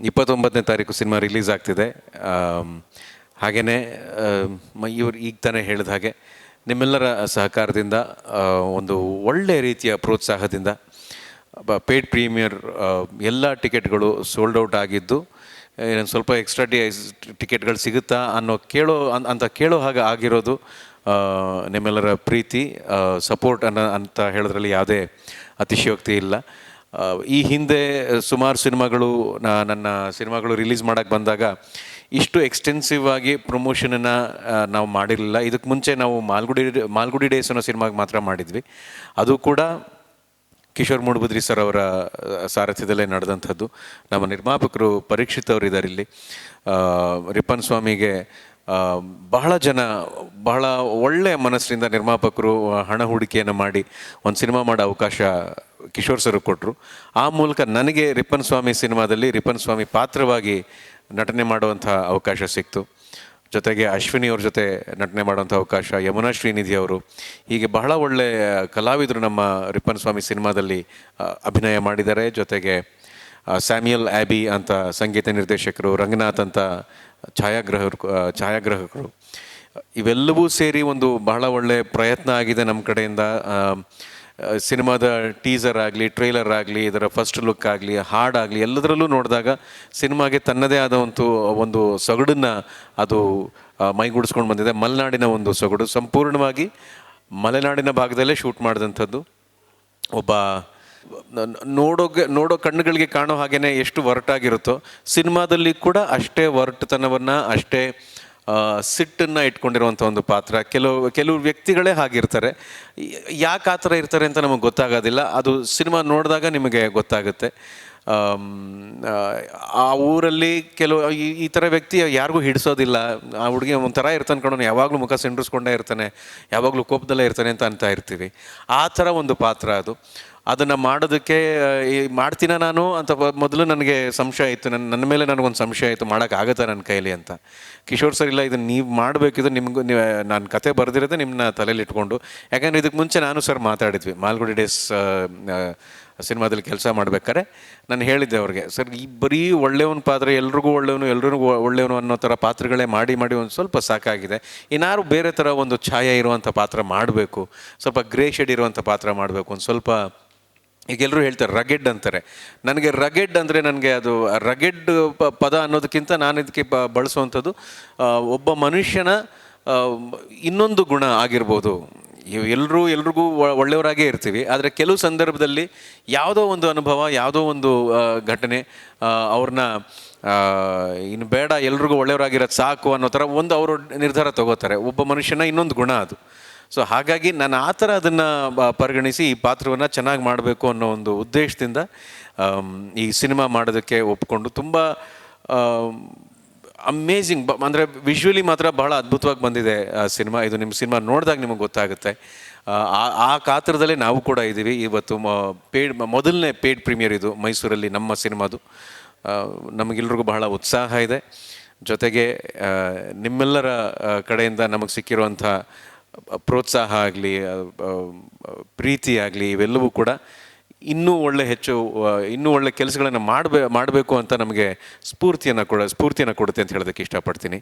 ಇಪ್ಪತ್ತೊಂಬತ್ತನೇ ತಾರೀಕು cinema release ಆಗ್ತಿದೆ. ಹಾಗೆಯೇ ಇವರು ಈಗ ತಾನೇ ಹೇಳಿದ ಹಾಗೆ ನಿಮ್ಮೆಲ್ಲರ ಸಹಕಾರದಿಂದ ಒಂದು ಒಳ್ಳೆ ರೀತಿಯ ಪ್ರೋತ್ಸಾಹದಿಂದ ಪೇಡ್ ಪ್ರೀಮಿಯರ್ ಎಲ್ಲ ಟಿಕೆಟ್ಗಳು ಸೋಲ್ಡ್ ಔಟ್ ಆಗಿದ್ದು ಸ್ವಲ್ಪ ಎಕ್ಸ್ಟ್ರಾ ಟಿ, ಟಿಕೆಟ್ಗಳು ಸಿಗುತ್ತಾ ಅನ್ನೋ ಕೇಳೋ ಅಂತ ಕೇಳೋ ಹಾಗೆ ಆಗಿರೋದು ನಿಮ್ಮೆಲ್ಲರ ಪ್ರೀತಿ ಸಪೋರ್ಟ್ ಅನ್ನೋ, ಅಂತ ಹೇಳೋದ್ರಲ್ಲಿ ಯಾವುದೇ ಅತಿಶಯೋಕ್ತಿ ಇಲ್ಲ. ಈ ಹಿಂದೆ ಸುಮಾರು ಸಿನಿಮಾಗಳು ನನ್ನ ಸಿನಿಮಾಗಳು ರಿಲೀಸ್ ಮಾಡೋಕ್ಕೆ ಬಂದಾಗ ಇಷ್ಟು ಎಕ್ಸ್ಟೆನ್ಸಿವ್ ಆಗಿ ಪ್ರಮೋಷನನ್ನು ನಾವು ಮಾಡಿರಲಿಲ್ಲ. ಇದಕ್ಕೆ ಮುಂಚೆ ನಾವು ಮಾಲ್ಗುಡಿ ಮಾಲ್ಗುಡಿ ಡೇಸ್ ಅನ್ನೋ ಸಿನಿಮಾಗೆ ಮಾತ್ರ ಮಾಡಿದ್ವಿ. ಅದು ಕೂಡ ಕಿಶೋರ್ ಮೂಡುಬುದ್ರಿ ಸರ್ ಅವರ ಸಾರಥ್ಯದಲ್ಲೇ ನಡೆದಂಥದ್ದು. ನಮ್ಮ ನಿರ್ಮಾಪಕರು ಪರೀಕ್ಷಿತ್ ಅವರು ಇದ್ದಾರೆ ಇಲ್ಲಿ ರಿಪ್ಪನ್ ಸ್ವಾಮಿಗೆ ಬಹಳ ಜನ, ಬಹಳ ಒಳ್ಳೆಯ ಮನಸ್ಸಿನಿಂದ ನಿರ್ಮಾಪಕರು ಹಣ ಹೂಡಿಕೆಯನ್ನು ಮಾಡಿ ಒಂದು ಸಿನಿಮಾ ಮಾಡೋ ಅವಕಾಶ ಕಿಶೋರ್ ಸರ್ ಕೊಟ್ಟರು ಆ ಮೂಲಕ ನನಗೆ ರಿಪ್ಪನ್ ಸ್ವಾಮಿ ಸಿನಿಮಾದಲ್ಲಿ ರಿಪ್ಪನ್ ಸ್ವಾಮಿ ಪಾತ್ರವಾಗಿ ನಟನೆ ಮಾಡುವಂಥ ಅವಕಾಶ ಸಿಕ್ತು. ಜೊತೆಗೆ ಅಶ್ವಿನಿ ಅವ್ರ ಜೊತೆ ನಟನೆ ಮಾಡುವಂಥ ಅವಕಾಶ, ಯಮುನಾ ಶ್ರೀನಿಧಿ ಅವರು. ಹೀಗೆ ಬಹಳ ಒಳ್ಳೆಯ ಕಲಾವಿದರು ನಮ್ಮ ರಿಪ್ಪನ್ ಸ್ವಾಮಿ ಸಿನಿಮಾದಲ್ಲಿ ಅಭಿನಯ ಮಾಡಿದ್ದಾರೆ. ಜೊತೆಗೆ ಸ್ಯಾಮ್ಯುಯಲ್ ಆ್ಯಬಿ ಅಂತ ಸಂಗೀತ ನಿರ್ದೇಶಕರು, ರಂಗನಾಥ್ ಅಂತ ಛಾಯಾಗ್ರಾಹಕರು ಛಾಯಾಗ್ರಾಹಕರು. ಇವೆಲ್ಲವೂ ಸೇರಿ ಒಂದು ಬಹಳ ಒಳ್ಳೆಯ ಪ್ರಯತ್ನ ಆಗಿದೆ ನಮ್ಮ ಕಡೆಯಿಂದ. ಸಿನಿಮಾದ ಟೀಸರ್ ಆಗಲಿ, ಟ್ರೈಲರ್ ಆಗಲಿ, ಇದರ ಫಸ್ಟ್ ಲುಕ್ ಆಗಲಿ ಹಾಡಾಗಲಿ ಎಲ್ಲದರಲ್ಲೂ ನೋಡಿದಾಗ ಸಿನಿಮಾಗೆ ತನ್ನದೇ ಆದ ಒಂದು ಒಂದು ಸೊಗಡನ್ನು ಅದು ಮೈಗೂಡಿಸ್ಕೊಂಡು ಬಂದಿದೆ. ಮಲೆನಾಡಿನ ಒಂದು ಸೊಗಡು. ಸಂಪೂರ್ಣವಾಗಿ ಮಲೆನಾಡಿನ ಭಾಗದಲ್ಲೇ ಶೂಟ್ ಮಾಡಿದಂಥದ್ದು. ಒಬ್ಬ ನೋಡೋಗೆ, ನೋಡೋ ಕಣ್ಣುಗಳಿಗೆ ಕಾಣೋ ಹಾಗೆಯೇ ಎಷ್ಟು ಒರಟಾಗಿರುತ್ತೋ ಸಿನಿಮಾದಲ್ಲಿ ಕೂಡ ಅಷ್ಟೇ ಒರಟುತನವನ್ನು ಅಷ್ಟೇ ಸಿಟ್ಟನ್ನು ಇಟ್ಕೊಂಡಿರುವಂಥ ಒಂದು ಪಾತ್ರ. ಕೆಲವು ಕೆಲವು ವ್ಯಕ್ತಿಗಳೇ ಹಾಗಿರ್ತಾರೆ. ಯಾಕೆ ಆ ಥರ ಇರ್ತಾರೆ ಅಂತ ನಮಗೆ ಗೊತ್ತಾಗೋದಿಲ್ಲ. ಅದು ಸಿನಿಮಾ ನೋಡಿದಾಗ ನಿಮಗೆ ಗೊತ್ತಾಗುತ್ತೆ. ಆ, ಊರಲ್ಲಿ ಕೆಲವು ಈ- ಈ ಥರ ವ್ಯಕ್ತಿ ಯಾರಿಗೂ ಹಿಡಿಸೋದಿಲ್ಲ. ಆ ಹುಡುಗಿ ಒಂಥರ ಇರ್ತಾನೆ ಕಣೋ ಯಾವಾಗಲೂ ಮುಖ ಸಿಂಡ್ರಿಸ್ಕೊಂಡೇ ಇರ್ತಾನೆ. ಯಾವಾಗಲೂ ಕೋಪದಲ್ಲೇ ಇರ್ತಾನೆ ಅಂತ ಅಂತ ಇರ್ತೀವಿ. ಆ ಥರ ಒಂದು ಪಾತ್ರ ಅದು. ಅದನ್ನು ಮಾಡೋದಕ್ಕೆ, ಈ ಮಾಡ್ತೀನ ನಾನು ಅಂತ ಮೊದಲು ನನಗೆ ಸಂಶಯ ಇತ್ತು. ನನ್ನ ನನ್ನ ಮೇಲೆ ನನಗೊಂದು ಸಂಶಯ ಇತ್ತು. ಮಾಡೋಕ್ಕಾಗತ್ತಾ ನನ್ನ ಕೈಲಿ ಅಂತ. ಕಿಶೋರ್ ಸರ್, ಇಲ್ಲ ಇದನ್ನು ನೀವು ಮಾಡಬೇಕಿದ್ರೆ ನಿಮಗೂ, ನೀವು, ನಾನು ಕತೆ ಬರೆದಿರೋದೇ ನಿಮ್ಮನ್ನ ತಲೆಯಲ್ಲಿ ಇಟ್ಕೊಂಡು ಯಾಕಂದರೆ ಇದಕ್ಕೆ ಮುಂಚೆ ನಾನು ಸರ್ ಮಾತಾಡಿದ್ವಿ. ಮಾಲ್ಗುಡಿ ಡೇಸ್ ಸಿನಿಮಾದಲ್ಲಿ ಕೆಲಸ ಮಾಡ್ಬೇಕಾದ್ರೆ ನಾನು ಹೇಳಿದ್ದೆ ಅವ್ರಿಗೆ, ಸರ್, ಈ ಬರೀ ಒಳ್ಳೆಯವನ ಪಾತ್ರ, ಎಲ್ರಿಗೂ ಒಳ್ಳೆಯವನು ಎಲ್ರಿಗೂ ಒಳ್ಳೆಯವನು ಅನ್ನೋ ಥರ ಪಾತ್ರಗಳೇ ಮಾಡಿ ಮಾಡಿ ಒಂದು ಸ್ವಲ್ಪ ಸಾಕಾಗಿದೆ. ಇನ್ನಾರು ಬೇರೆ ಥರ ಒಂದು ಛಾಯೆ ಇರುವಂಥ ಪಾತ್ರ ಮಾಡಬೇಕು. ಸ್ವಲ್ಪ ಗ್ರೇ ಶೇಡ್ ಇರುವಂಥ ಪಾತ್ರ ಮಾಡಬೇಕು. ಒಂದು ಸ್ವಲ್ಪ ಈಗ ಎಲ್ಲರೂ ಹೇಳ್ತಾರೆ, ರಗೆಡ್ ಅಂತಾರೆ. ನನಗೆ ರಗೆಡ್ ಅಂದರೆ ನನಗೆ ಅದು ರಗೆಡ್ ಪದ ಅನ್ನೋದಕ್ಕಿಂತ ನಾನು ಇದಕ್ಕೆ ಬ, ಬಳಸುವಂಥದ್ದು ಒಬ್ಬ ಮನುಷ್ಯನ ಇನ್ನೊಂದು ಗುಣ ಆಗಿರ್ಬೋದು. ಎಲ್ಲರೂ ಎಲ್ರಿಗೂ ಒಳ್ಳೆಯವರಾಗೇ ಇರ್ತೀವಿ. ಆದರೆ ಕೆಲವು ಸಂದರ್ಭದಲ್ಲಿ ಯಾವುದೋ ಒಂದು ಅನುಭವ, ಯಾವುದೋ ಒಂದು ಘಟನೆ ಅವ್ರನ್ನ ಇನ್ನು ಬೇಡ, ಎಲ್ರಿಗೂ ಒಳ್ಳೆಯವರಾಗಿರೋದು ಸಾಕು ಅನ್ನೋ ಥರ ಒಂದು ಅವರು ನಿರ್ಧಾರ ತಗೋತಾರೆ. ಒಬ್ಬ ಮನುಷ್ಯನ ಇನ್ನೊಂದು ಗುಣ ಅದು. ಸೊ ಹಾಗಾಗಿ ನಾನು ಆ ಥರ ಅದನ್ನು ಪರಿಗಣಿಸಿ ಈ ಪಾತ್ರವನ್ನು ಚೆನ್ನಾಗಿ ಮಾಡಬೇಕು ಅನ್ನೋ ಒಂದು ಉದ್ದೇಶದಿಂದ ಈ ಸಿನಿಮಾ ಮಾಡೋದಕ್ಕೆ ಒಪ್ಕೊಂಡು ತುಂಬ ಅಮೇಝಿಂಗ್ ಬ ಅಂದರೆ ವಿಶ್ವಲಿ ಮಾತ್ರ ಬಹಳ ಅದ್ಭುತವಾಗಿ ಬಂದಿದೆ ಆ ಸಿನಿಮಾ. ಇದು ನಿಮ್ಮ ಸಿನಿಮಾ ನೋಡಿದಾಗ ನಿಮಗೆ ಗೊತ್ತಾಗುತ್ತೆ. ಆ, ಆ- ಕಾತ್ರದಲ್ಲೇ ನಾವು ಕೂಡ ಇದ್ದೀವಿ ಇವತ್ತು ಪೇಡ್ ಮೊದಲನೇ ಪೇಡ್ ಪ್ರೀಮಿಯರ್ ಇದು ಮೈಸೂರಲ್ಲಿ ನಮ್ಮ ಸಿನಿಮಾದು. ನಮಗೆಲ್ರಿಗೂ ಬಹಳ ಉತ್ಸಾಹ ಇದೆ. ಜೊತೆಗೆ ನಿಮ್ಮೆಲ್ಲರ ಕಡೆಯಿಂದ ನಮಗೆ ಸಿಕ್ಕಿರುವಂಥ ಪ್ರೋತ್ಸಾಹ ಆಗಲಿ ಪ್ರೀತಿ ಆಗಲಿ, ಇವೆಲ್ಲವೂ ಕೂಡ ಇನ್ನೂ ಒಳ್ಳೆ ಹೆಚ್ಚು ಇನ್ನೂ ಒಳ್ಳೆ ಕೆಲಸಗಳನ್ನು ಮಾಡಬೇ, ಮಾಡಬೇಕು ಅಂತ ನಮಗೆ ಸ್ಫೂರ್ತಿಯನ್ನು ಕೊಡ, ಸ್ಫೂರ್ತಿಯನ್ನು ಕೊಡುತ್ತೆ ಅಂತ ಹೇಳೋದಕ್ಕೆ ಇಷ್ಟಪಡ್ತೀನಿ.